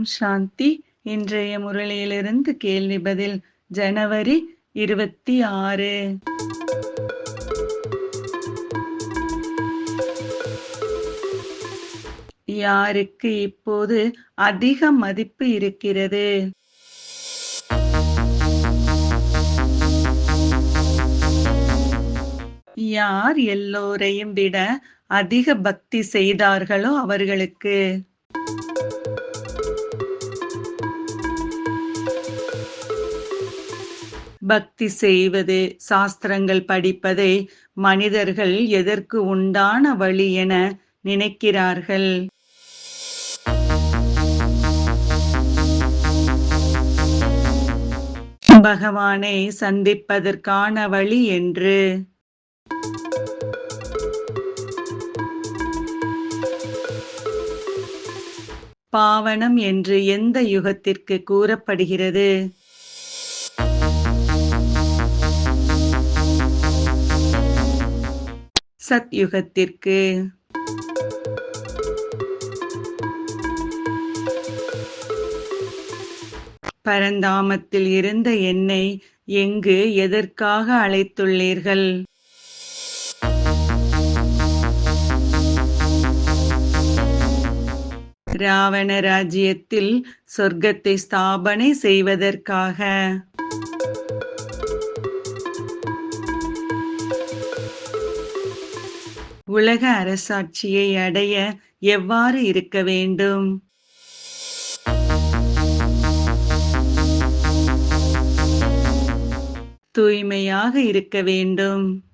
ஓம் சாந்தி. இன்றைய முரளியிலிருந்து கேள்வி பதில் ஜனவரி இருபத்தி ஆறு. யாருக்கு இப்போது அதிக மதிப்பு இருக்கிறது? யார் எல்லோரையும் விட அதிக பக்தி செய்தார்களோ அவர்களுக்கு? பக்தி செய்வது சாஸ்திரங்கள் படிப்பதை மனிதர்கள் எதற்கு உண்டான வழி என நினைக்கிறார்கள். பகவானை சந்திப்பதற்கான வழி என்று. பாவனம் என்று எந்த யுகத்திற்கு கூறப்படுகிறது? சத்யுகத்திற்கு. பரந்தாமத்தில் இருந்த என்னை எங்கு எதற்காக அழைத்துள்ளீர்கள்? ராவண ராஜ்யத்தில் சொர்க்கத்தை ஸ்தாபனை செய்வதற்காக. உலக அரசாட்சியை அடைய எவ்வாறு இருக்க வேண்டும்? தூய்மையாக இருக்க வேண்டும்.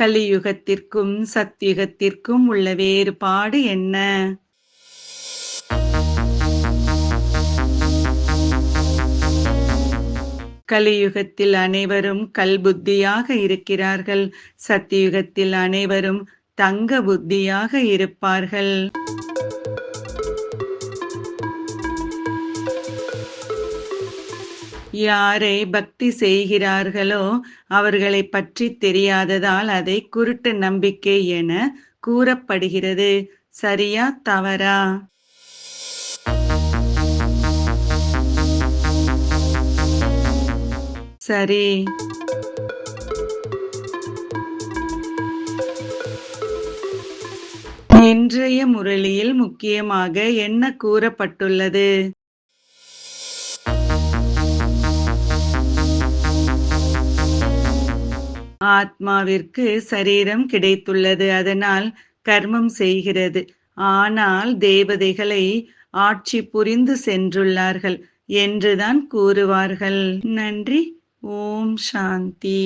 கலியுகத்திற்கும் சத்தியுகத்திற்கும் உள்ள வேறுபாடு என்ன? கலியுகத்தில் அனைவரும் கல்புத்தியாக இருக்கிறார்கள். சத்தியுகத்தில் அனைவரும் தங்க புத்தியாக இருப்பார்கள். யாரை பக்தி செய்கிறார்களோ அவர்களை பற்றி தெரியாததால் அதை குருட்டு நம்பிக்கை என கூறப்படுகிறது. சரியா தவறா? சரி. இன்றைய முரளியில் முக்கியமாக என்ன கூறப்பட்டுள்ளது? ஆத்மாவிற்கு சரீரம் கிடைத்துள்ளது அதனால் கர்மம் செய்கிறது. ஆனால் தேவதைகளை ஆட்சி புரிந்து சென்றுள்ளார்கள் என்றுதான் கூறுவார்கள். நன்றி. ஓம் சாந்தி